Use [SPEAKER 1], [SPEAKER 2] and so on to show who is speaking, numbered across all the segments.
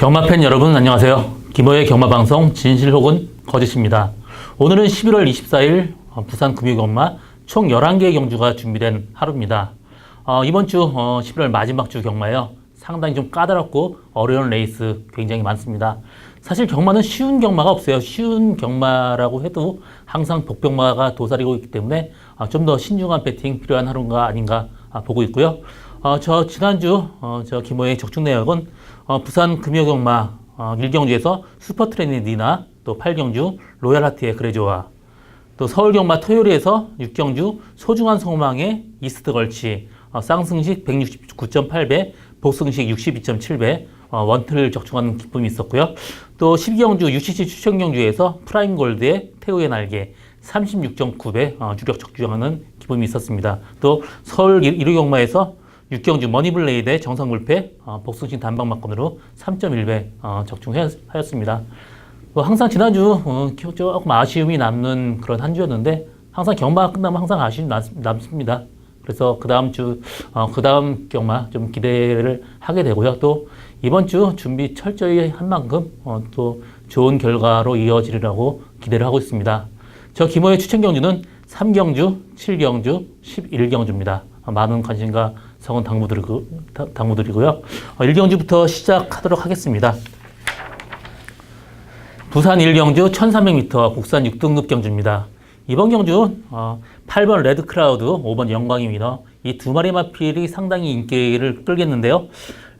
[SPEAKER 1] 경마팬 여러분 안녕하세요. 김호의 경마방송 진실 혹은 거짓입니다. 오늘은 11월 24일 어, 부산 금요경마 총 11개의 경주가 준비된 하루입니다. 어, 이번 주 어, 11월 마지막 주 경마요. 상당히 좀 까다롭고 어려운 레이스 굉장히 많습니다. 사실 경마는 쉬운 경마가 없어요. 쉬운 경마라고 해도 항상 복병마가 도사리고 있기 때문에 어, 좀더 신중한 배팅 필요한 하루가 아닌가 아, 보고 있고요. 어, 저 지난주 어, 저 김호의 적중 내역은 어, 부산 금요경마 어, 1경주에서 슈퍼트레니 니나 또 8경주 로얄하트의 그레조아 또 서울경마 토요일에서 6경주 소중한 소망의 이스트 걸치 어, 쌍승식 169.8배 복승식 62.7배 어, 원틀 적중하는 기쁨이 있었고요. 또 12경주 UCC 추천 경주에서 프라임 골드의 태우의 날개 36.9배 어, 주력 적중하는 기쁨이 있었습니다. 또 서울 1호 경마에서 6경주 머니블레이드의 정상물패 어, 복승식 단방막건으로 3.1배 어, 적중하였습니다. 뭐 항상 지난주 어, 기- 조금 아쉬움이 남는 그런 한 주였는데 항상 경마가 끝나면 항상 아쉬움이 남, 남습니다. 그래서 그 다음 주, 어, 그 다음 경마 좀 기대를 하게 되고요. 또 이번 주 준비 철저히 한 만큼 어, 또 좋은 결과로 이어지리라고 기대를 하고 있습니다. 저 김호의 추천 경주는 3경주, 7경주, 11경주입니다. 많은 관심과 성원 당부드리고요. 어, 1경주부터 시작하도록 하겠습니다. 부산 1경주 1300m 국산 6등급 경주입니다. 이번 경주 어, 8번 레드 크라우드, 5번 영광이 위너 이두 마리 마필이 상당히 인기를 끌겠는데요.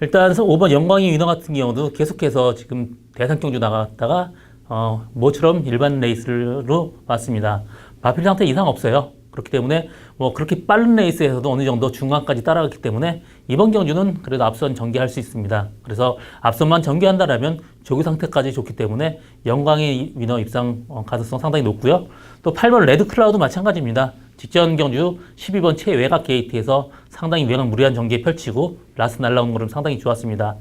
[SPEAKER 1] 일단 5번 영광이 위너 같은 경우도 계속해서 지금 대상 경주 나갔다가 어, 모처럼 일반 레이스로 왔습니다. 마필 상태 이상 없어요. 그렇기 때문에 뭐 그렇게 빠른 레이스에서도 어느 정도 중간까지 따라갔기 때문에 이번 경주는 그래도 앞선 전개할 수 있습니다. 그래서 앞선만 전개한다라면 조기 상태까지 좋기 때문에 영광의 위너 입상 어, 가능성 상당히 높고요. 또 8번 레드 클라우드 마찬가지입니다. 직전 경주 12번 최외곽 게이트에서 상당히 외곽 무리한 전개 펼치고 라스 날라온 거름 상당히 좋았습니다.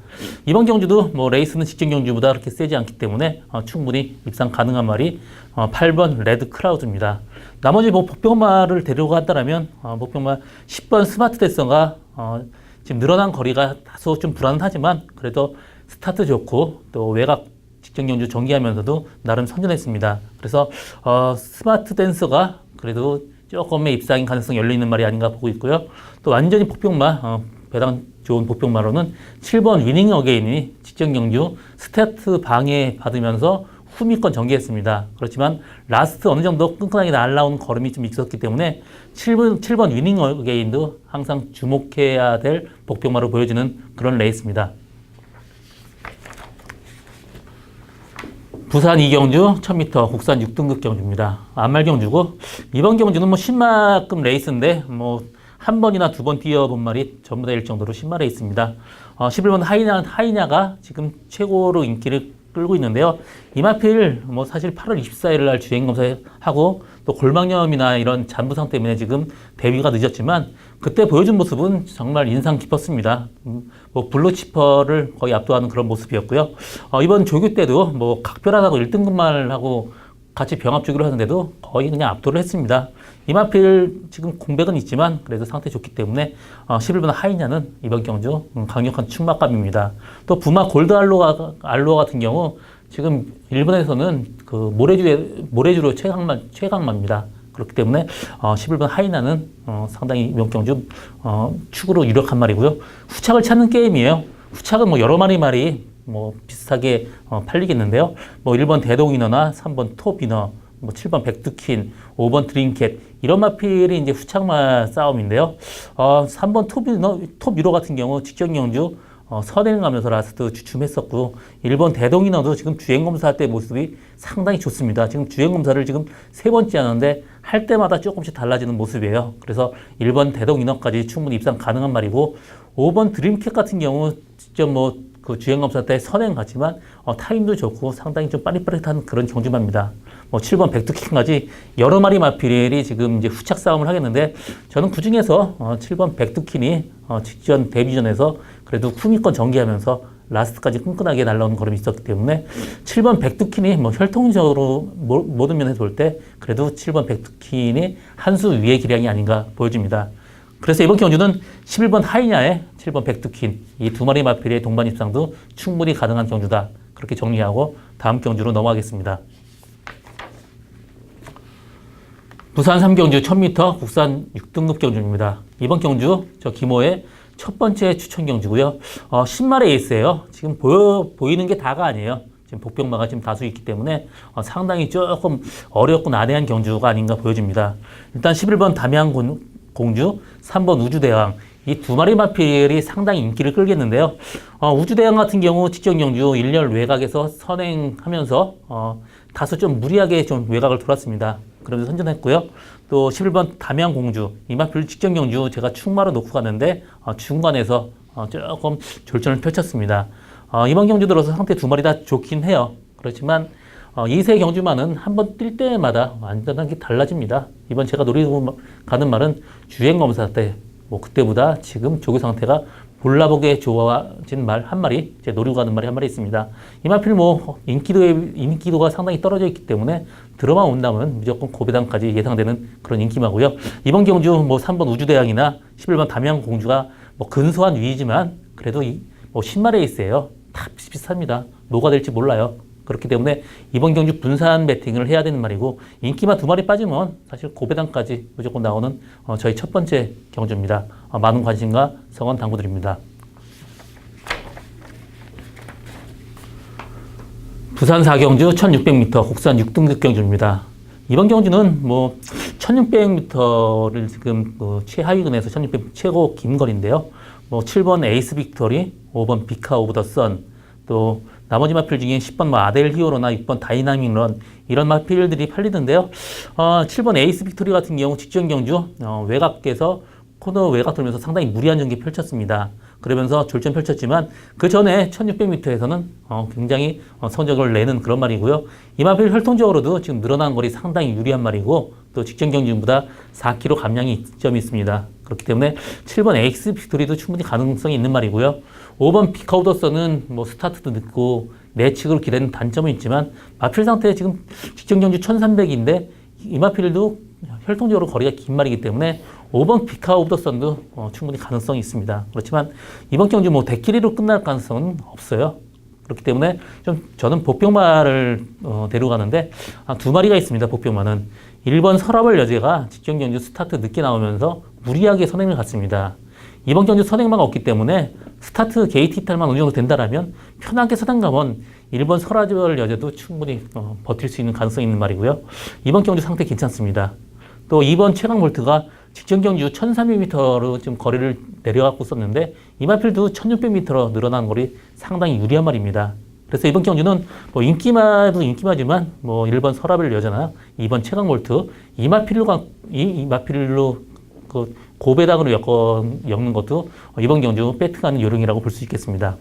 [SPEAKER 1] 이번 경주도 뭐 레이스는 직전 경주보다 그렇게 세지 않기 때문에 어, 충분히 입상 가능한 말이 어, 8번 레드 클라우드입니다. 나머지 뭐 복병마를 데리고 간다라면 어, 복병마 10번 스마트 데서가 어, 지금 늘어난 거리가 다소 좀 불안하지만 그래도 스타트 좋고 또 외곽 직전 경주 전개하면서도 나름 선전했습니다. 그래서 어, 스마트 댄서가 그래도 조금의 입상인 가능성이 열려 있는 말이 아닌가 보고 있고요. 또 완전히 복병마 어, 배당 좋은 복병마로는 7번 위닝 어게인이 직전 경주 스타트 방해 받으면서 후미권 전개했습니다. 그렇지만 라스트 어느 정도 끈끈하게 날라온 걸음이 좀 있었기 때문에 7번, 7번 위닝 어게인도 항상 주목해야 될 복병마로 보여지는 그런 레이스입니다. 부산 이경주 1000m 국산 6등급 경주입니다. 안말 경주고 이번 경주는 뭐 신마급 레이스인데 뭐 한 번이나 두 번 뛰어본 말이 전부 다 일 정도로 신마 레이스입니다. 어, 11번 하이냐, 하이냐가 지금 최고로 인기를 끌고 있는데요. 이마필 뭐 사실 8월 24일 날 주행 검사하고 또 골망염이나 이런 잔부상 때문에 지금 데뷔가 늦었지만 그때 보여준 모습은 정말 인상 깊었습니다. 음, 뭐 블루치퍼를 거의 압도하는 그런 모습이었고요. 어, 이번 조교 때도 뭐 각별하다고 1등급만 하고 같이 병합 주기로 하는데도 거의 그냥 압도를 했습니다. 이마필 지금 공백은 있지만 그래도 상태 좋기 때문에 어, 11번 하이냐는 이번 경주 음, 강력한 충막감입니다. 또 부마 골드 알로아, 알로아 같은 경우 지금 일본에서는 그 모래주에, 모래주로 최강만, 최강마입니다. 그렇기 때문에 어, 11번 하이나는 어, 상당히 이번 경주 어, 축으로 유력한 말이고요. 후착을 찾는 게임이에요. 후착은 뭐 여러 마리 말이 뭐 비슷하게 어, 팔리겠는데요. 뭐 1번 대동이너나 3번 톱이너, 뭐 7번 백두킨, 5번 드림캣 이런 마필이 이제 후착마 싸움인데요. 어, 3번 톱이너, 톱 위로 같은 경우 직전 경주 어, 선행 가면서 라스트 주춤했었고 1번 대동이너도 지금 주행 검사할 때 모습이 상당히 좋습니다. 지금 주행 검사를 지금 세 번째 하는데 할 때마다 조금씩 달라지는 모습이에요. 그래서 1번 대동이너까지 충분히 입상 가능한 말이고 5번 드림캣 같은 경우 직접 뭐 그 주행 검사 때 선행 같지만 어, 타임도 좋고 상당히 좀 빠릿빠릿한 그런 경주마입니다. 뭐 7번 백두킹까지 여러 마리 마필이 지금 이제 후착 싸움을 하겠는데 저는 그 중에서 어, 7번 백두킨이 어, 직전 데뷔전에서 그래도 후미권 전개하면서 라스트까지 끈끈하게 날라오는 걸음이 있었기 때문에 7번 백두킨이 뭐 혈통적으로 모- 모든 면에서 볼 때 그래도 7번 백두킨이 한 수 위의 기량이 아닌가 보여집니다. 그래서 이번 경주는 11번 하이냐에 7번 백두킨 이 두 마리 마필의 동반 입상도 충분히 가능한 경주다. 그렇게 정리하고 다음 경주로 넘어가겠습니다. 부산 3경주 1000m 국산 6등급 경주입니다. 이번 경주 저 김호의 첫 번째 추천 경주고요. 어, 10마리 에이스예요. 지금 보여 보이는 게 다가 아니에요. 지금 복병마가 지금 다수 있기 때문에 어, 상당히 조금 어렵고 난해한 경주가 아닌가 보여집니다. 일단 11번 담양 공- 공주, 3번 우주대왕 이 두 마리 마필이 상당히 인기를 끌겠는데요. 어, 우주대왕 같은 경우 직전 경주 1년 외곽에서 선행하면서 어, 다소 좀 무리하게 좀 외곽을 돌았습니다. 그러면서 선전했고요. 또 11번 담양 공주 이 마필 직전 경주 제가 충마로 놓고 갔는데 어, 중간에서 어, 조금 졸전을 펼쳤습니다. 어, 이번 경주 들어서 상태 두 마리 다 좋긴 해요. 그렇지만 어, 2세 경주만은 한 번 뛸 때마다 완전한 게 달라집니다. 이번 제가 노리고 가는 말은 주행 검사 때, 뭐 그때보다 지금 조교 상태가 볼라보게 좋아진 말 한 마리, 제 노리고 가는 말이 한 마리 있습니다. 이마필 뭐 인기도의 인기도가 상당히 떨어져 있기 때문에 들어만 온다면 무조건 고배당까지 예상되는 그런 인기마고요. 이번 경주 뭐 3번 우주대왕이나 11번 담양 공주가 뭐 근소한 위이지만 그래도 이, 뭐 10마리 에이스예요. 다 비슷비슷합니다. 뭐가 될지 몰라요. 그렇기 때문에 이번 경주 분산 배팅을 해야 되는 말이고 인기만 두 마리 빠지면 사실 고배당까지 무조건 나오는 어, 저희 첫 번째 경주입니다. 어, 많은 관심과 성원 당부드립니다. 부산 4경주 1600m 국산 6등급 경주입니다. 이번 경주는 뭐 1600m를 지금 그 최하위군에서 1600 최고 긴 거리인데요. 뭐 7번 에이스 빅토리, 5번 비카 오브 더 선, 또 나머지 마필 중에 10번 뭐 아델 히어로나 6번 다이나믹 런 이런 마필들이 팔리던데요. 어, 7번 에이스 빅토리 같은 경우 직전 경주 어, 외곽에서 코너 외곽 돌면서 상당히 무리한 전기 펼쳤습니다. 그러면서 졸전 펼쳤지만 그 전에 1600m에서는 어, 굉장히 어, 성적을 내는 그런 말이고요. 이 마필 혈통적으로도 지금 늘어난 거리 상당히 유리한 말이고 또 직전 경주보다 4kg 감량이 이점이 있습니다. 그렇기 때문에 7번 에이스 빅토리도 충분히 가능성이 있는 말이고요. 5번 피카우더스는 뭐 스타트도 늦고 내측으로 기대는 단점은 있지만 마필 상태 지금 직전 경주 1300인데 이 마필도 혈통적으로 거리가 긴 말이기 때문에 5번 피카 오브 더 선도 어, 충분히 가능성이 있습니다. 그렇지만 이번 경주 뭐 대끼리로 끝날 가능성은 없어요. 그렇기 때문에 좀 저는 복병마를 어, 데려가는데 아, 두 마리가 있습니다. 복병마는 1번 서라벌 여제가 직전 경주 스타트 늦게 나오면서 무리하게 선행을 갔습니다. 이번 경주 선행마가 없기 때문에 스타트 게이트 이탈만 정도 된다라면 편하게 선행 가면 1번 설아절 여제도 충분히 어, 버틸 수 있는 가능성이 있는 말이고요. 이번 경주 상태 괜찮습니다. 또 2번 최강 볼트가 직전 경주 1300m로 지금 거리를 내려갖고 썼는데 이마필도 1600m로 늘어난 거리 상당히 유리한 말입니다. 그래서 이번 경주는 뭐 인기마도 인기마지만 뭐 1번 서라벨 여자나 2번 최강 볼트 이마필로 이마필로 그 고배당으로 엮어, 엮는 것도 이번 경주 배트가는 요령이라고 볼 수 있겠습니다.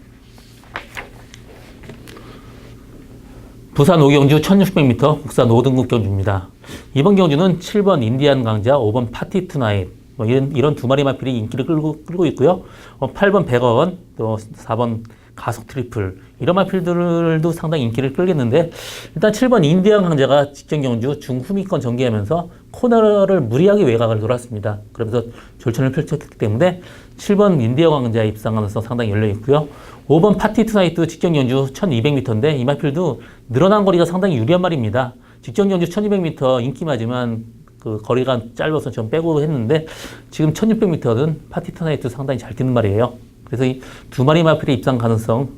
[SPEAKER 1] 부산 오경주 1600m 국산 5등급 경주입니다. 이번 경주는 7번 인디안 강자, 5번 파티 투나잇 뭐 이런 이런 두 마리 마필이 인기를 끌고 끌고 있고요. 어, 8번 백원, 또 4번 가속 트리플 이런 마필들도 상당히 인기를 끌겠는데 일단 7번 인디안 강자가 직전 경주 중후미권 전개하면서 코너를 무리하게 외곽을 돌았습니다. 그러면서 졸천을 펼쳤기 때문에 7번 인디언 강자 입상 가능성 상당히 열려 있고요. 5번 파티 투나이트 직전 경주 1200m인데 이 마필도 늘어난 거리가 상당히 유리한 말입니다. 직전 경주 1200m 인기마지만 그 거리가 짧아서 좀 빼고 했는데 지금 1600m는 파티 투나이트 상당히 잘 뛰는 말이에요. 그래서 이 두 마리 마필의 입상 가능성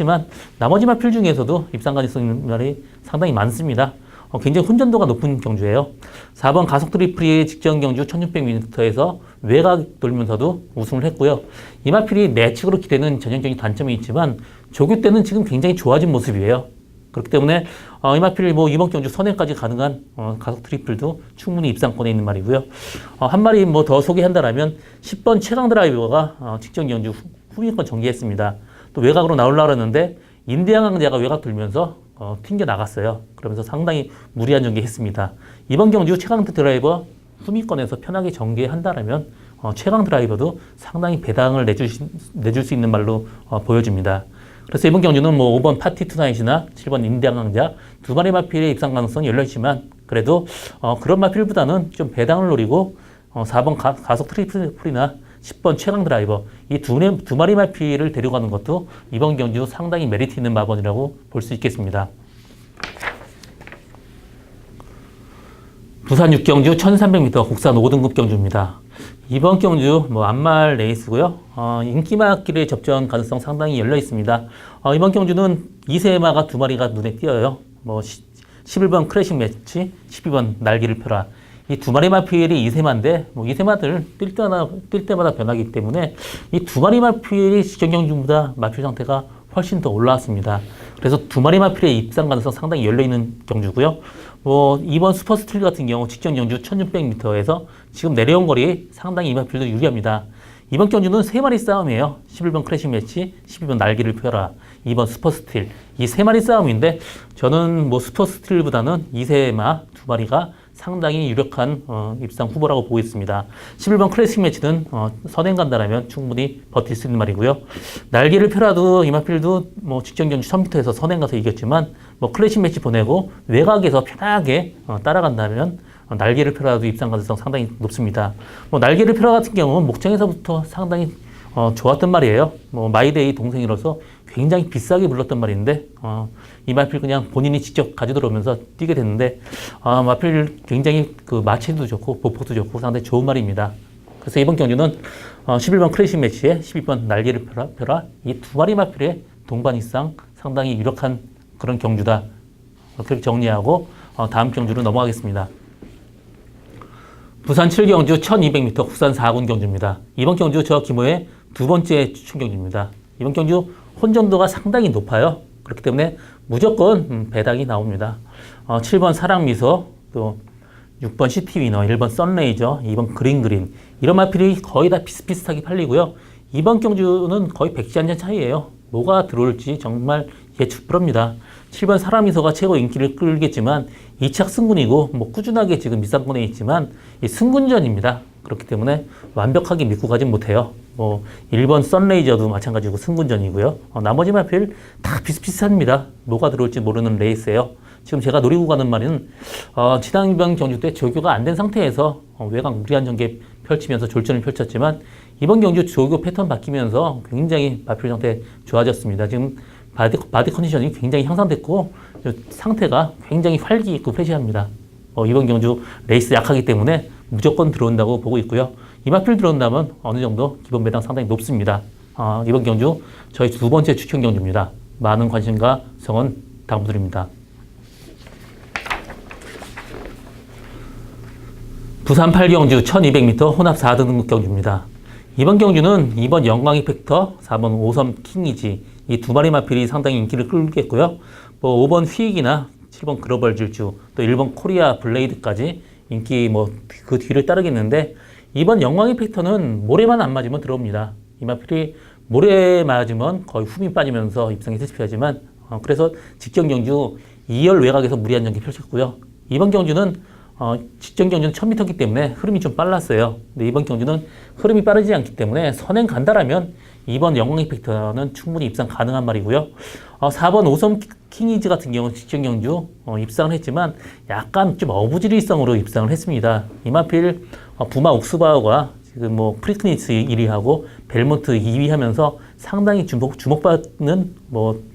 [SPEAKER 1] 어, 크지만 나머지 마필 중에서도 입상 가능성 있는 말이 상당히 많습니다. 어, 굉장히 혼전도가 높은 경주예요. 4번 가속 트리플이 직전 경주 1600m에서 외곽 돌면서도 우승을 했고요. 이 마필이 내측으로 기대는 전형적인 단점이 있지만 조교 때는 지금 굉장히 좋아진 모습이에요. 그렇기 때문에 어, 이 마필 뭐 이번 경주 선행까지 가능한 어, 가속 트리플도 충분히 입상권에 있는 말이고요. 어, 한 마리 뭐 더 소개한다라면 10번 최강 드라이버가 어, 직전 경주 후, 후위권 정리했습니다. 또 외곽으로 나올라 그러는데 인디안 강자가 외곽 돌면서 어, 튕겨 나갔어요. 그러면서 상당히 무리한 전개했습니다. 이번 경주 최강 드라이버 후미권에서 편하게 전개한다라면 어, 최강 드라이버도 상당히 배당을 내줄, 내줄 수 있는 말로 어, 보여집니다. 그래서 이번 경주는 뭐 5번 파티 투나잇이나 7번 인디안 강자 두 마리 마필의 입상 가능성이 열려 있지만 그래도 어, 그런 마필보다는 좀 배당을 노리고 어, 4번 가, 가속 트리플이나 10번 최강 드라이버 이두 두 마리 마피를 데려가는 것도 이번 경주 상당히 메리트 있는 마번이라고 볼 수 있겠습니다. 부산 6경주 1300m 국산 5등급 경주입니다. 이번 경주 뭐 안말 레이스고요. 어, 인기마길의 접전 가능성 상당히 열려 있습니다. 어, 이번 경주는 2세 마가 두 마리가 눈에 띄어요. 뭐 시, 11번 크래식 매치, 12번 날개를 펴라. 이 두 마리 마필이 2세마인데 뭐 2세마들 뛸 때마다, 뛸 때마다 변하기 때문에 이 두 마리 직전 경주보다 마필 상태가 훨씬 더 올라왔습니다. 그래서 두 마리 마필의 입상 가능성 상당히 열려 있는 경주고요. 뭐 이번 슈퍼스트릴 같은 경우 직전 경주 1600m에서 지금 내려온 거리 상당히 이 마필도 유리합니다. 이번 경주는 세 마리 싸움이에요. 11번 크래식 매치, 12번 날개를 펴라, 2번 슈퍼스틸. 이 세 마리 싸움인데 저는 뭐 슈퍼스틸보다는 이세마 두 마리가 상당히 유력한 어, 입상 후보라고 보고 있습니다. 11번 클래식 매치는 어, 선행 간다라면 충분히 버틸 수 있는 말이고요. 날개를 펴라도 이마필도 뭐 직전 경주 1000m에서 선행 가서 이겼지만 뭐 클래식 매치 보내고 외곽에서 편하게 어, 따라간다면 어, 날개를 펴라도 입상 가능성 상당히 높습니다. 뭐 날개를 펴라 같은 경우는 목장에서부터 상당히 어, 좋았던 말이에요. 뭐 마이데이 동생이로서 굉장히 비싸게 불렀던 말인데 어, 이 마필 그냥 본인이 직접 가져들어오면서 뛰게 됐는데 아, 마필 굉장히 그 마체도 좋고 보폭도 좋고 상당히 좋은 말입니다. 그래서 이번 경주는 어, 11번 크래식 매치에 12번 날개를 펴라, 펴라 이 두 마리 마필의 동반 이상 상당히 유력한 그런 경주다. 그렇게 정리하고 어, 다음 경주로 넘어가겠습니다. 부산 7경주 1200m 국산 4군 경주입니다. 이번 경주 저 김호의 두 번째 경주입니다. 이번 경주 혼전도가 상당히 높아요. 그렇기 때문에 무조건 음, 배당이 나옵니다. 어, 7번 사랑미소, 또 6번 시티위너, 1번 썬레이저, 2번 그린그린 이런 마필이 거의 다 비슷비슷하게 팔리고요. 이번 경주는 거의 백지 한잔 차이예요. 뭐가 들어올지 정말 예측 불허입니다. 7번 사람이서가 최고 인기를 끌겠지만 2착 승군이고 뭐 꾸준하게 지금 밑상권에 있지만 이 승군전입니다. 그렇기 때문에 완벽하게 믿고 가진 못해요. 뭐 1번 썬레이저도 마찬가지고 승군전이고요. 어, 나머지 마필 다 비슷비슷합니다. 뭐가 들어올지 모르는 레이스예요. 지금 제가 노리고 가는 말은 어, 지난번 경주 때 조교가 안 된 상태에서 어, 외곽 무리한 전개 펼치면서 졸전을 펼쳤지만 이번 경주 조교 패턴 바뀌면서 굉장히 마필 상태 좋아졌습니다. 지금 바디, 바디 컨디션이 굉장히 향상됐고 상태가 굉장히 활기 있고 프레시합니다. 어, 이번 경주 레이스 약하기 때문에 무조건 들어온다고 보고 있고요. 이마필 들어온다면 어느 정도 기본 배당 상당히 높습니다. 어, 이번 경주 저희 두 번째 추천 경주입니다. 많은 관심과 성원 당부드립니다. 부산 8경주 1200m 혼합 4등급 경주입니다. 이번 경주는 2번 영광이 팩터, 4번 5섬 킹이지 이 두 마리 마필이 상당히 인기를 끌겠고요. 뭐 5번 휘익이나 7번 글로벌 질주, 또 1번 코리아 블레이드까지 인기 뭐 그 뒤를 따르겠는데 이번 영광이 팩터는 모래만 안 맞으면 들어옵니다. 이 마필이 모래 맞으면 거의 훅이 빠지면서 입상이 실패하지만 어, 그래서 직전 경주 2열 외곽에서 무리한 전기 펼쳤고요. 이번 경주는 어, 직전 경주는 1000m이기 때문에 흐름이 좀 빨랐어요. 근데 이번 경주는 흐름이 빠르지 않기 때문에 선행 간다라면 이번 영광 이펙터는 충분히 입상 가능한 말이고요. 어, 4번 오섬 킹이즈 같은 경우는 직전 경주 어, 입상을 했지만 약간 좀 어부지리성으로 입상을 했습니다. 이마필 어, 부마 옥스바우가 지금 뭐 프리크니스 1위하고 벨몬트 2위 하면서 상당히 주목, 주목받는 뭐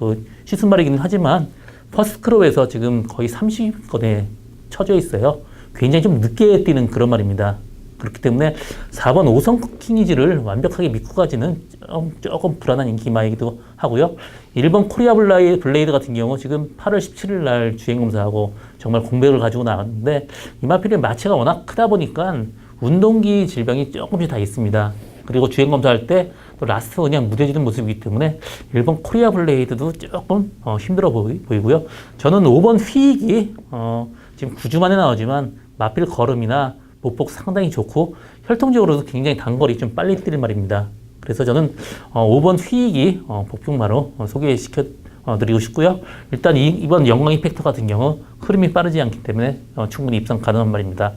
[SPEAKER 1] 그 시즌말이기는 하지만 퍼스트크롭에서 지금 거의 30위권에 처져 있어요. 굉장히 좀 늦게 뛰는 그런 말입니다. 그렇기 때문에 4번 5성 킹이지를 완벽하게 믿고 가지는 조금, 조금 불안한 인기마이기도 하고요. 1번 코리아 블라이, 블레이드 같은 경우 지금 8월 17일 날 주행검사하고 정말 공백을 가지고 나왔는데 이마필의 마체가 워낙 크다 보니까 운동기 질병이 조금씩 다 있습니다. 그리고 주행검사할 때 또 라스트 그냥 무뎌지는 모습이기 때문에 1번 코리아 블레이드도 조금 어, 힘들어 보이, 보이고요. 저는 5번 휘익이 어, 지금 9주 만에 나오지만 마필 걸음이나 보폭 상당히 좋고 혈통적으로도 굉장히 단거리 좀 빨리 뛸 말입니다. 그래서 저는 어, 5번 휘익이 어, 복병마로 어, 소개시켜 어, 드리고 싶고요. 일단 이, 이번 영광 이펙터 같은 경우 흐름이 빠르지 않기 때문에 어, 충분히 입상 가능한 말입니다.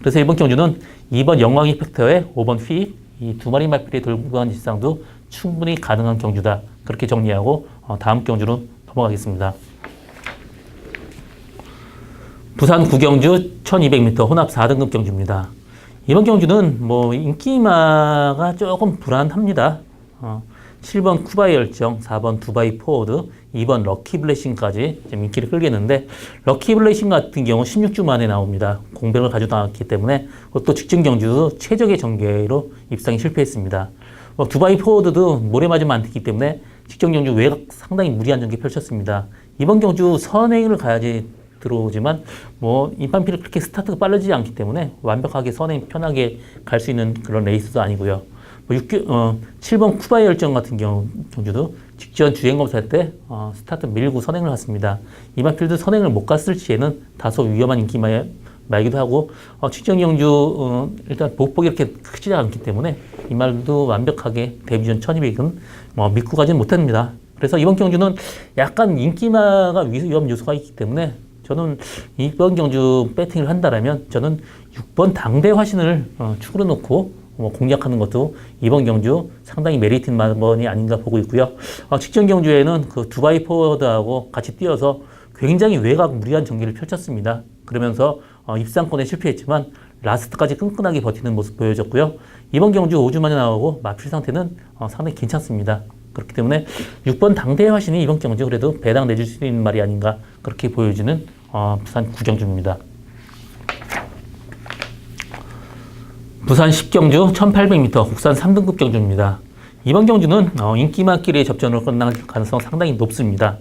[SPEAKER 1] 그래서 이번 경주는 2번 영광 이펙터에 5번 휘익 이두 마리 마필이 돌고 간 지상도 충분히 가능한 경주다. 그렇게 정리하고 어, 다음 경주로 넘어가겠습니다. 부산 구경주 1200m 혼합 4등급 경주입니다. 이번 경주는 뭐 인기마가 조금 불안합니다. 어, 7번 쿠바이 열정, 4번 두바이 포워드, 2번 럭키 블레싱까지 좀 인기를 끌겠는데 럭키 블레싱 같은 경우 16주 만에 나옵니다. 공백을 가지고 나왔기 때문에 그것도 직전 경주 최적의 전개로 입상이 실패했습니다. 뭐 두바이 포워드도 모래 맞으면 안 되기 때문에 직전 경주 외곽 상당히 무리한 전개 펼쳤습니다. 이번 경주 선행을 가야지 들어오지만 뭐 인판필이 그렇게 스타트가 빠르지 않기 때문에 완벽하게 선행 편하게 갈 수 있는 그런 레이스도 아니고요. 뭐 6, 어, 7번 쿠바의 열정 같은 경우 경주도 직전 주행 검사할 때 어, 스타트 밀고 선행을 갔습니다. 이마필드 선행을 못 갔을 시에는 다소 위험한 인기마 말기도 하고 어, 직전 경주 어, 일단 복복이 이렇게 크지 않기 때문에 이 말도 완벽하게 데뷔전 1200은 뭐 믿고 가지는 못합니다. 그래서 이번 경주는 약간 인기마가 위험 요소가 있기 때문에 저는 이번 경주 배팅을 한다라면 저는 6번 당대 화신을 어, 축으로 놓고 뭐 공략하는 것도 이번 경주 상당히 메리트 있는 번이 아닌가 보고 있고요. 어, 직전 경주에는 그 두바이 포워드하고 같이 뛰어서 굉장히 외곽 무리한 전기를 펼쳤습니다. 그러면서 어, 입상권에 실패했지만 라스트까지 끈끈하게 버티는 모습 보여줬고요. 이번 경주 5주 만에 나오고 마필 상태는 어, 상당히 괜찮습니다. 그렇기 때문에 6번 당대의 화신이 이번 경주 그래도 배당 내줄 수 있는 말이 아닌가 그렇게 보여지는 어, 부산 구경주입니다. 부산 10경주 1800m 국산 3등급 경주입니다. 이번 경주는 어, 인기만끼리의 접전으로 끝날 가능성 상당히 높습니다.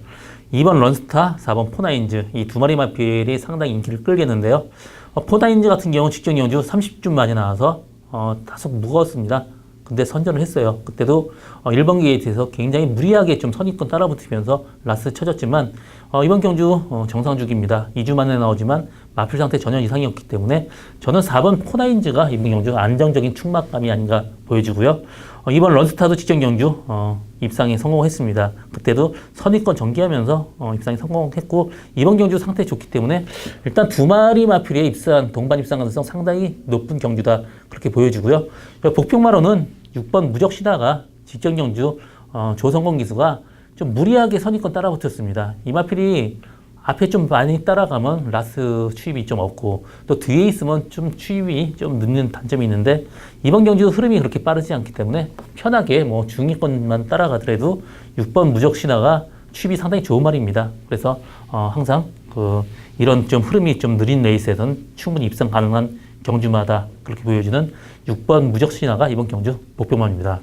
[SPEAKER 1] 2번 런스타, 4번 포나인즈 이 두 마리 마필이 상당히 인기를 끌겠는데요. 어, 포나인즈 같은 경우 직전 경주 30주 만에 나와서 어, 다소 무거웠습니다. 근데 선전을 했어요. 그때도 어, 1번 게이트에서 굉장히 무리하게 좀 선입권 따라붙으면서 라스 쳐졌지만 어, 이번 경주 어, 정상주기입니다. 2주 만에 나오지만 마필 상태 전혀 이상이 없기 때문에 저는 4번 포나인즈가 이번 경주 안정적인 충막감이 아닌가 보여지고요. 어, 이번 런스타도 직전 경주 어, 입상에 성공했습니다. 그때도 선입권 전개하면서 어, 입상에 성공했고 이번 경주 상태 좋기 때문에 일단 두 마리 마필의 입상 동반 입상 가능성 상당히 높은 경주다 그렇게 보여지고요. 복평마로는 6번 무적 시다가 직전 경주 어, 조성건 기수가 좀 무리하게 선입권 따라붙었습니다. 이 마필이 앞에 좀 많이 따라가면 라스 추입이 좀 없고 또 뒤에 있으면 좀 추입이 좀 늦는 단점이 있는데 이번 경주 흐름이 그렇게 빠르지 않기 때문에 편하게 뭐 중위권만 따라가더라도 6번 무적 신화가 추입이 상당히 좋은 말입니다. 그래서 어 항상 그 이런 좀 흐름이 좀 느린 레이스에서는 충분히 입상 가능한 경주마다 그렇게 보여지는 6번 무적 신화가 이번 경주 목표만입니다.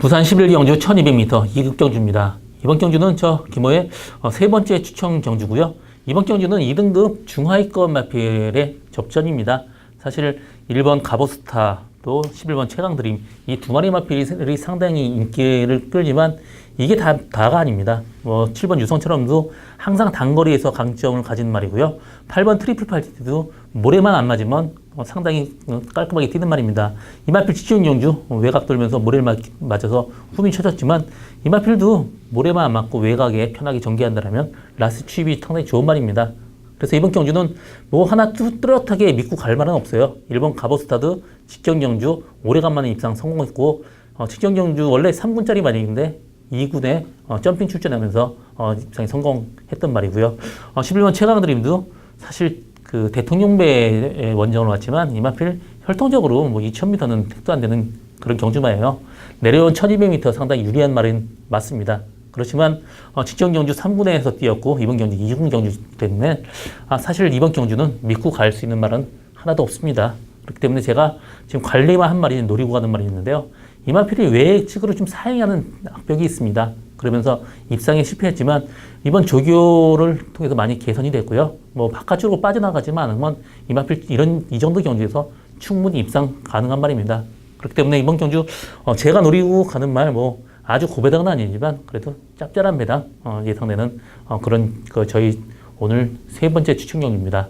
[SPEAKER 1] 부산 11경주 1200m 2급 경주입니다. 이번 경주는 저 김호의 어, 세 번째 추천 경주고요. 이번 경주는 2등급 중하위권 마필의 접전입니다. 사실 1번 가보스타 또 11번 최강드림 이 두 마리 마필이 상당히 인기를 끌지만 이게 다, 다가 아닙니다. 뭐 7번 유성처럼도 항상 단거리에서 강점을 가진 말이고요. 8번 트리플 팔티도 모래만 안 맞으면 어, 상당히 어, 깔끔하게 뛰는 말입니다. 이마필 지치운 경주 어, 외곽 돌면서 모래를 맞, 맞아서 훔이 쳐졌지만 이마필도 모래만 안 맞고 외곽에 편하게 전개한다면 라스 취입이 상당히 좋은 말입니다. 그래서 이번 경주는 뭐 하나 뚜렷하게 믿고 갈 말은 없어요. 일본 가보스타드 직전 경주 오래간만에 입상 성공했고 어, 직전 경주 원래 3군짜리 말인데 2군에 어, 점핑 출전하면서 어, 입상에 성공했던 말이고요. 어, 11번 최강 드림도 사실 그 대통령배의 원정으로 왔지만 이마필 혈통적으로 뭐 2000m는 택도 안 되는 그런 경주마예요. 내려온 1200m 상당히 유리한 말은 맞습니다. 그렇지만 어, 직전 경주 3군에서 뛰었고 이번 경주 2군 경주 때문에 아, 사실 이번 경주는 믿고 갈 수 있는 말은 하나도 없습니다. 그렇기 때문에 제가 지금 관리만 한 말이 노리고 가는 말이 있는데요. 이마필이 외측으로 좀 사행하는 악벽이 있습니다. 그러면서 입상에 실패했지만 이번 조교를 통해서 많이 개선이 됐고요. 뭐 바깥쪽으로 빠져나가지만 않으면 이마필 이런 이 정도 경주에서 충분히 입상 가능한 말입니다. 그렇기 때문에 이번 경주 어, 제가 노리고 가는 말 뭐 아주 고배당은 아니지만 그래도 짭짤한 배당 어, 예상되는 어, 그런 그 저희 오늘 세 번째 추천 경주입니다.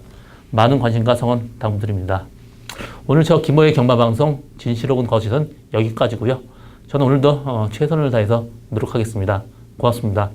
[SPEAKER 1] 많은 관심과 성원 당부드립니다. 오늘 저 김호의 경마방송 진실옥은 거짓은 여기까지고요. 저는 오늘도 어, 최선을 다해서 노력하겠습니다. 고맙습니다.